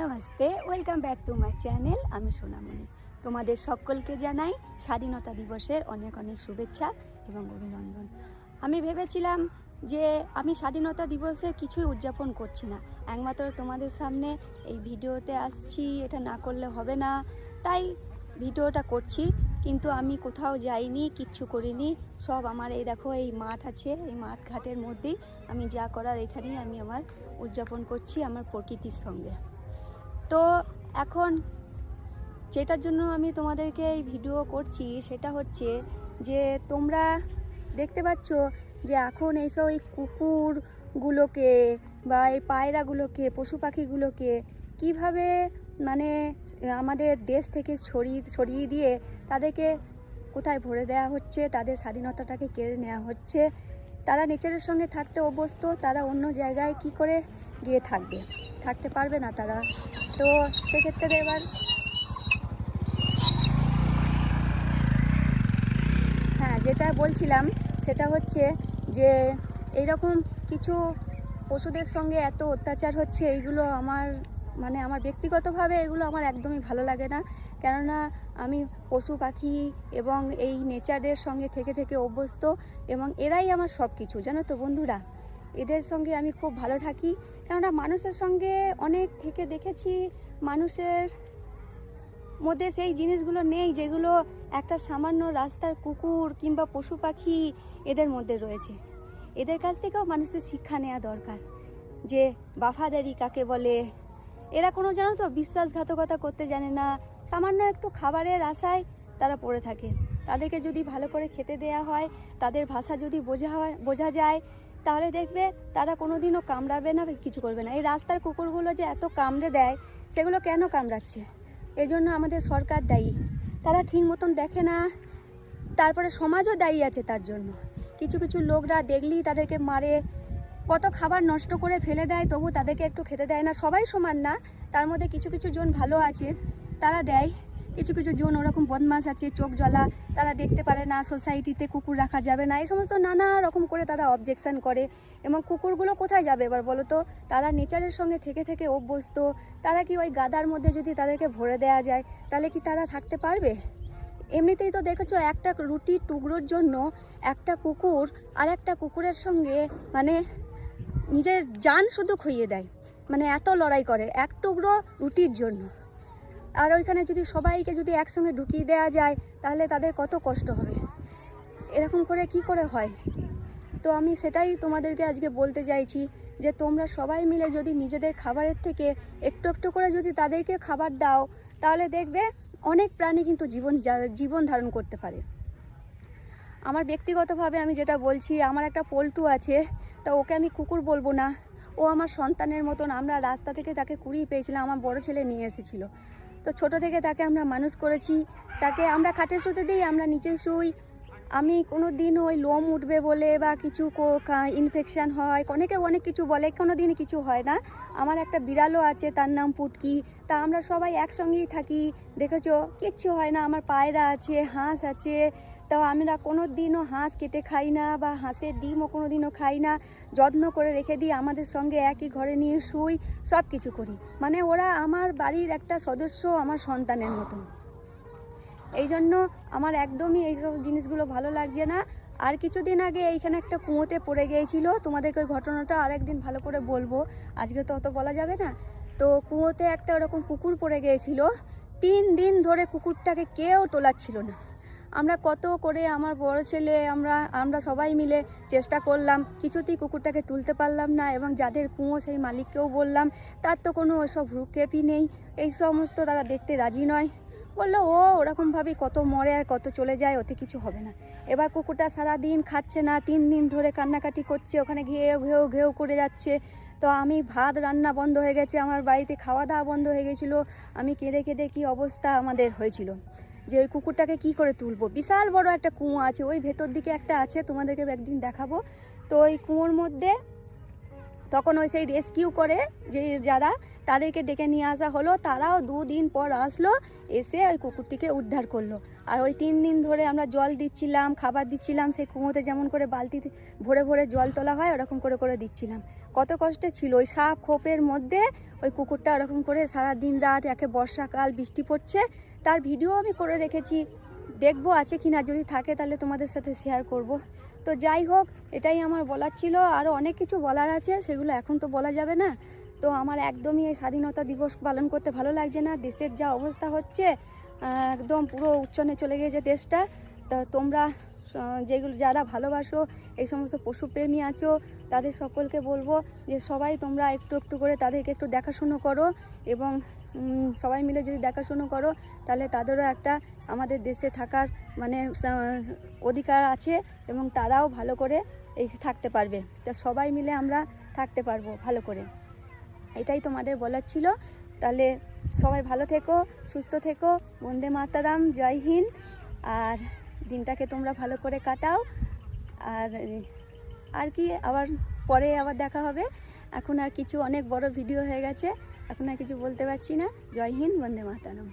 Namaste welcome back to my channel আমি সোনামণি। তোমাদের সকলকে জানাই স্বাধীনতা দিবসের অনেক অনেক শুভেচ্ছা এবং অভিনন্দন। আমি ভেবেছিলাম যে আমি স্বাধীনতা দিবসে কিছুই উদযাপন করছি না। একমাত্র তোমাদের সামনে এই ভিডিওতে আসছি, এটা না করলে হবে না, তাই ভিডিওটা করছি। কিন্তু আমি কোথাও যাইনি, কিচ্ছু করিনি। সব আমার এই দেখো, এই মাঠ আছে, এই মাঠ ঘাটের মধ্যেই আমি যা করার এখানেই আমি আমার উদযাপন করছি, আমার প্রকৃতির সঙ্গে। তো এখন যেটার জন্য আমি তোমাদেরকে এই ভিডিও করছি সেটা হচ্ছে যে তোমরা দেখতে পাচ্ছ যে এখন এইসব এই কুকুরগুলোকে বা এই পায়রাগুলোকে, পশু পাখিগুলোকে কীভাবে মানে আমাদের দেশ থেকে ছড়িয়ে ছড়িয়ে দিয়ে তাদেরকে কোথায় ভরে দেওয়া হচ্ছে, তাদের স্বাধীনতাটাকে কেড়ে নেওয়া হচ্ছে, তারা নেচারের সঙ্গে থাকতে অভ্যস্ত, তারা অন্য জায়গায় কি করে গিয়ে থাকবে? থাকতে পারবে না তারা। তো সেক্ষেত্রে এবার হ্যাঁ যেটা বলছিলাম, সেটা হচ্ছে যে এইরকম কিছু পশুদের সঙ্গে এত অত্যাচার হচ্ছে, এইগুলো আমার মানে আমার ব্যক্তিগতভাবে এগুলো আমার একদমই ভালো লাগে না। কেননা আমি পশু পাখি এবং এই নেচারের সঙ্গে থেকে থেকে অভ্যস্ত এবং এরাই আমার সব কিছু জানো তো বন্ধুরা? এদের সঙ্গে আমি খুব ভালো থাকি। কেননা মানুষের সঙ্গে অনেক থেকে দেখেছি মানুষের মধ্যে সেই জিনিসগুলো নেই যেগুলো একটা সামান্য রাস্তার কুকুর কিংবা পশু পাখি এদের মধ্যে রয়েছে। এদের কাছ থেকেও মানুষের শিক্ষা নেওয়া দরকার যে বাফাদারি কাকে বলে। এরা কোনো জানো তো বিশ্বাসঘাতকতা করতে জানে না। সামান্য একটু খাবারের আশায় তারা পড়ে থাকে। তাদেরকে যদি ভালো করে খেতে দেয়া হয়, তাদের ভাষা যদি বোঝা হয়, বোঝা যায় তাহলে দেখবে তারা কোনোদিনও কামড়াবে না, কিছু করবে না। এই রাস্তার কুকুরগুলো যে এত কামড়ে দেয়, সেগুলো কেন কামড়াচ্ছে? এই জন্য আমাদের সরকার দায়ী। তারা ঠিক মতন দেখে না, তারপরে সমাজও দায়ী আছে তার জন্য। কিছু কিছু লোকরা দেখলেই তাদেরকে মারে, কত খাবার নষ্ট করে ফেলে দেয়, তবু তাদেরকে একটু খেতে দেয় না। সবাই সমান না, তার মধ্যে কিছু কিছু জন ভালো আছে, তারা দেয়। কিছু কিছু জন ওরকম বদমাস আছে, চোখ জ্বলা, তারা দেখতে পারে না সোসাইটিতে কুকুর রাখা যাবে না, এই সমস্ত নানা রকম করে তারা অবজেকশন করে। এবং কুকুরগুলো কোথায় যাবে এবার বলো তো? তারা নেচারের সঙ্গে থেকে থেকে অভ্যস্ত, তারা কি ওই গাদার মধ্যে যদি তাদেরকে ভরে দেওয়া যায়, তাহলে কি তারা থাকতে পারবে? এমনিতেই তো দেখেছ একটা রুটির টুকরোর জন্য একটা কুকুর আর একটা কুকুরের সঙ্গে মানে নিজের জান শুধু খুইয়ে দেয়। মানে এত লড়াই করে, এক টুকরো রুটির জন্য। আর ওইখানে যদি সবাইকে যদি একসঙ্গে ঢুকিয়ে দেওয়া যায়, তাহলে তাদের কত কষ্ট হবে? এরকম করে কি করে হয়? তো আমি সেটাই তোমাদেরকে আজকে বলতে চাইছি যে তোমরা সবাই মিলে যদি নিজেদের খাবারের থেকে একটু একটু করে যদি তাদেরকে খাবার দাও, তাহলে দেখবে অনেক প্রাণী কিন্তু জীবন জীবন ধারণ করতে পারে। আমার ব্যক্তিগতভাবে আমি যেটা বলছি, আমার একটা পল্টু আছে, তা ওকে আমি কুকুর বলব না। ও আমার সন্তানের মতন, আমরা রাস্তা থেকে তাকে কুড়িয়ে পেয়েছিলাম, আমার বড় ছেলে নিয়ে এসেছিল। তো ছোট থেকে তাকে আমরা মানুষ করেছি। তাকে আমরা খাটে শুতে দিই, আমরা নিচে শুই। আমি কোনো দিন ওই লোম উঠবে বলে বা কিছু ইনফেকশান হয়, অনেকে অনেক কিছু বলে কোনো দিন কিছু হয় না। আমার একটা বিড়ালও আছে, তার নাম পুটকি। তা আমরা সবাই একসঙ্গেই থাকি। দেখেছ, কিচ্ছু হয় না, আমার পায়রা আছে, হাঁস আছে। তো আমরা কোনো দিনও হাঁস কেটে খাই না বা হাঁসের ডিমও কোনো দিনও খাই না। যত্ন করে রেখে দিই আমাদের সঙ্গে একই ঘরে নিয়ে শুই সব কিছু করি। মানে ওরা আমার বাড়ির একটা সদস্য আমার সন্তানের মতন। এই জন্য আমার একদমই এইসব জিনিসগুলো ভালো লাগছে না। আর কিছুদিন আগে এইখানে একটা কুয়োতে পড়ে গিয়েছিল। তোমাদেরকে ওই ঘটনাটা আরেকদিন ভালো করে বলব। আজকে তো অত বলা যাবে না। তো কুয়োতে একটা ওরকম কুকুর পড়ে গিয়েছিল। তিন দিন ধরে কুকুরটাকে কেউ তোলাচ্ছিল না। আমরা কত করে আমার বড় ছেলে, আমরা আমরা সবাই মিলে চেষ্টা করলাম, কিছুতেই কুকুরটাকে তুলতে পারলাম না এবং যাদের কুঁয়ো সেই মালিককেও বললাম, তার তো কোনো ওসব ভ্রুক্ষেপই নেই, এই সমস্ত তারা দেখতে রাজি নয়। বলল, ও ওরকমভাবেই কত মরে আর কত চলে যায়, ওতে কিছু হবে না। এবার কুকুরটা সারা দিন খাচ্ছে না, তিন দিন ধরে কান্নাকাটি করছে, ওখানে ঘেউ ঘেউ ঘেউ করে যাচ্ছে। তো আমি ভাত রান্না বন্ধ হয়ে গেছে, আমার বাড়িতে খাওয়া দাওয়া বন্ধ হয়ে গেছিল, আমি কেঁদে কেঁদে কী অবস্থা আমাদের হয়েছিল। যে ওই কুকুরটাকে কি করে তুলবো? বিশাল বড় একটা কুয়ো আছে, ওই ভেতর দিকে একটা আছে, তোমাদেরকে একদিন দেখাবো। তো ওই কুয়োর মধ্যে তখন ওই সেই রেস্কিউ করে যে যারা তাদেরকে ডেকে নিয়ে আসা হলো, তারাও দুদিন পর আসলো, এসে ওই কুকুরটিকে উদ্ধার করল। আর ওই তিন দিন ধরে আমরা জল দিচ্ছিলাম, খাবার দিচ্ছিলাম, সেই কুঁয়োতে যেমন করে বালতি ভরে ভরে জল তোলা হয়, ওরকম করে করে দিচ্ছিলাম। কত কষ্টে ছিল, ওই সাপ খোপের মধ্যে ওই কুকুরটা ওরকম করে সারা দিন রাত, একে বর্ষাকাল, বৃষ্টি পড়ছে তার ভিডিও আমি করে রেখেছি। দেখব আছে কি না যদি থাকে তাহলে তোমাদের সাথে শেয়ার করব। তো যাই হোক, এটাই আমার বলার ছিল। আরও অনেক কিছু বলার আছে, সেগুলো এখন তো বলা যাবে না। তো আমার একদমই এই স্বাধীনতা দিবস পালন করতে ভালো লাগছে না। দেশের যা অবস্থা হচ্ছে একদম পুরো উচ্চনে চলে গিয়েছে দেশটা। তা তোমরা যেগুলো যারা ভালোবাসো, এই সমস্ত পশুপ্রেমী আছো, তাদের সকলকে বলব যে সবাই তোমরা একটু একটু করে তাদেরকে একটু দেখাশুনো করো এবং সবাই মিলে যদি দেখাশুনো করো, তাহলে তাদেরও একটা আমাদের দেশে থাকার মানে অধিকার আছে এবং তারাও ভালো করে এই থাকতে পারবে। তা সবাই মিলে আমরা থাকতে পারব ভালো করে। এটাই তোমাদের বলার ছিল। তাহলে সবাই ভালো থেকো, সুস্থ থেকো। বন্দে মাতারাম, জয় হিন্দ। আর দিনটাকে তোমরা ভালো করে কাটাও। আর আর কি, আবার পরে আবার দেখা হবে। এখন আর কিছু অনেক বড় ভিডিও হয়ে গেছে। এখন আর কিছু বলতে পারছি না। জয় হিন্দ বন্দে মাতারাম।